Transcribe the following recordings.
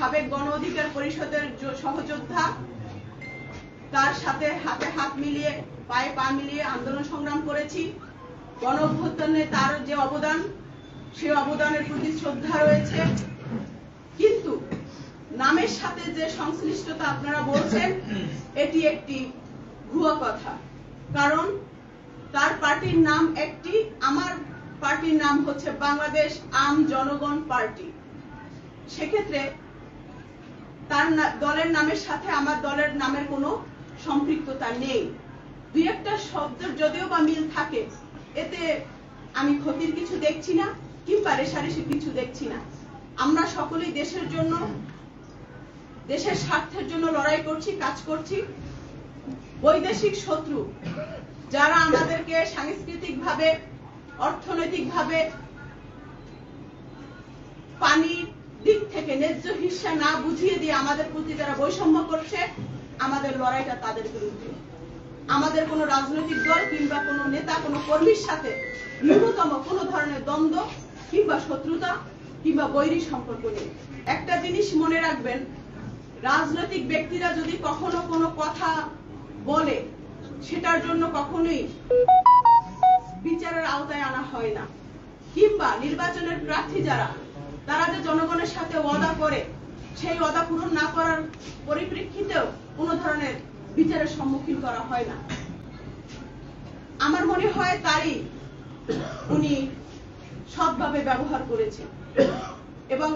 সাবেক গণ অধিকার পরিষদের সহযোদ্ধা, তার সাথে হাতে হাত মিলিয়ে, পায়ে পা মিলিয়ে আন্দোলন সংগ্রাম করেছি। গণ অভ্যুত্থানে তার যে অবদান, সে অবদানের প্রতি শ্রদ্ধা রয়েছে। কিন্তু নামের সাথে যে সংশ্লিষ্টতা আপনারা বলছেন, এটি একটি ভুয়া কথা। কারণ তার পার্টির নাম একটি, আমার পার্টির নাম হচ্ছে বাংলাদেশ আম জনগণ পার্টি। সেক্ষেত্রে তার দলের নামের সাথে আমার দলের নামের কোনো সম্পৃক্ততা নেই। দুই একটা শব্দের যদিও বা মিল থাকে, এতে আমি ক্ষতির কিছু দেখছি না, কিংবা রেশারেশি কিছু দেখছি না। আমরা সকলেই দেশের জন্য, দেশের স্বার্থের জন্য লড়াই করছি, কাজ করছি। বৈদেশিক শত্রু, যারা আমাদেরকে সাংস্কৃতিকভাবে, অর্থনৈতিকভাবে পানির দিক থেকে ন্যায্য হিস্সা না বুঝিয়ে দিয়ে আমাদের প্রতি যারা বৈষম্য করছে, আমাদের লড়াইটা তাদের বিরুদ্ধে। আমাদের কোনো রাজনৈতিক দল কিংবা কোনো নেতা, কোনো কর্মীর সাথে ন্যূনতম কোনো ধরনের দ্বন্দ্ব কিংবা শত্রুতা কিংবা বৈরী সম্পর্ক নেই। একটা জিনিস মনে রাখবেন, রাজনৈতিক ব্যক্তিরা যদি কখনো কোনো কথা বলে, সেটার জন্য কখনোই বিচারের আওতায় আনা হয় না। কিংবা নির্বাচনের প্রার্থী যারা তারা যে জনগণের সাথে ওয়াদা করে, সেই ওয়াদা পূরণ না করার পরিপ্রেক্ষিতেও কোনো ধরনের বিচারের সম্মুখীন করা হয় না। আমার মনে হয় তারই উনি সৎভাবে ব্যবহার করেছেন এবং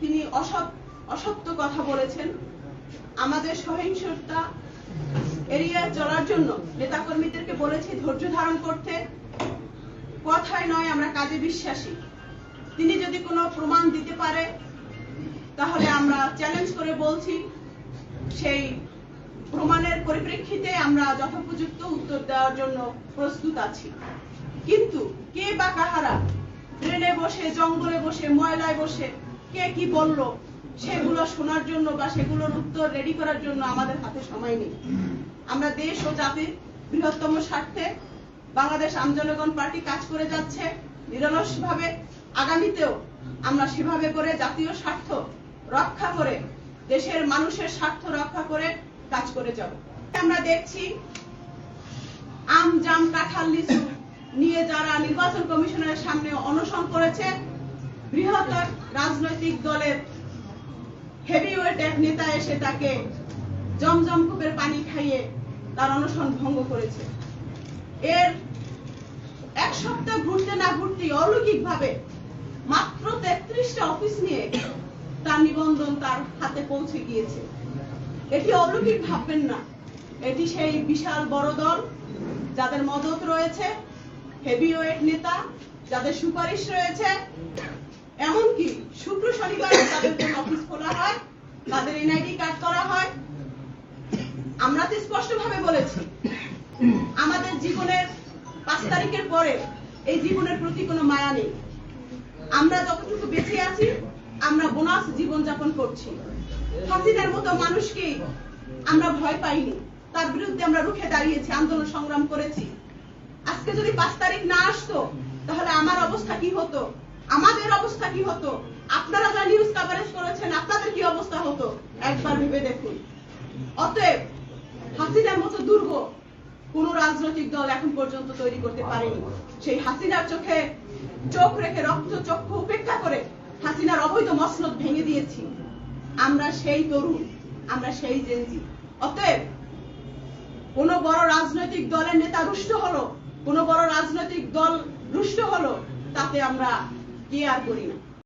তিনি অসৎ, অসত্য কথা বলেছেন। আমাদের সহিংসতা এরিয়া চলার জন্য নেতাকর্মীদেরকে বলেছি ধৈর্য ধারণ করতে। কথায় নয়, আমরা কাজে বিশ্বাসী। তিনি যদি কোনো প্রমাণ দিতে পারে, তাহলে আমরা চ্যালেঞ্জ করে বলছি, সেই প্রমাণের পরিপ্রেক্ষিতে আমরা যথোপযুক্ত উত্তর দেওয়ার জন্য প্রস্তুত আছি। কিন্তু কে বা কাহারা ট্রেনে বসে, জঙ্গলে বসে, ময়লায় বসে, কে কি বলল, সেগুলো শোনার জন্য বা সেগুলোর উত্তর রেডি করার জন্য আমাদের হাতে সময় নেই। আমরা দেশ ও জাতির বৃহত্তম স্বার্থে বাংলাদেশ আমজনগণ পার্টি কাজ করে যাচ্ছে, নিরলসভাবে। আগামীতেও আমরা সেভাবে করে জাতীয় স্বার্থ রক্ষা করে, দেশের মানুষের স্বার্থ রক্ষা করে কাজ করে যাব। আমরা দেখছি আম, জাম, কাঁঠাল, লিচু নিয়ে যারা নির্বাচন কমিশনের সামনে অনশন করেছে, বৃহত্তর রাজনৈতিক দলের হেভিওয়েট এক নেতা এসে তাকে জমজম কূপের পানি খাইয়ে তার অনশন ভঙ্গ করেছে। এর এক সপ্তাহ ঘুরতে না ঘুরতে অলৌকিক ভাবে মাত্র তেত্রিশটা অফিস নিয়ে তার নিবন্ধন তার হাতে পৌঁছে গিয়েছে। এটি অলৌকিক ভাববেন না। এটি সেই বিশাল বড় দল যাদের মদত রয়েছে হেভিওয়েট নেতা যাদের সুপারিশ রয়েছে। এমনকি শুক্র শনিবার তাদের জন্য অফিস খোলা হয়, তাদের এনআইডি কার্ড করা হয়। আমরা তো স্পষ্টভাবে বলেছি, আমাদের জীবনের পাঁচ তারিখের পরে এই জীবনের প্রতি কোনো আমরা যতটুকু বেঁচে আছি, আমরা বোনাস জীবন যাপন করছি। হাসিনার মতো মানুষকে আমরা ভয় পাইনি। তার বিরুদ্ধে আমরা রুখে দাঁড়িয়েছি, আন্দোলন সংগ্রাম করেছি। আজকে যদি পাঁচ তারিখ না আসতো, তাহলে আমার অবস্থা কি হতো? আমাদের অবস্থা কি হতো? আপনারা যা নিউজ কভারেজ করেছেন, আপনাদের কি অবস্থা হতো? একবার ভেবে দেখুন। অতএব হাসিনার মতো দুর্গ কোন রাজনৈতিক দল এখন পর্যন্ত তৈরি করতে পারেনি। সেই হাসিনার চোখে চোখ রেখে রক্ত চক্ষু উপেক্ষা করে হাসিনার অবৈধ মসনদ ভেঙে দিয়েছি। আমরা সেই তরুণ, আমরা সেই জেনজি অতএব, কোন বড় রাজনৈতিক দলের নেতা রুষ্ট হলো, কোন বড় রাজনৈতিক দল রুষ্ট হলো, তাতে আমরা কে আর করি না।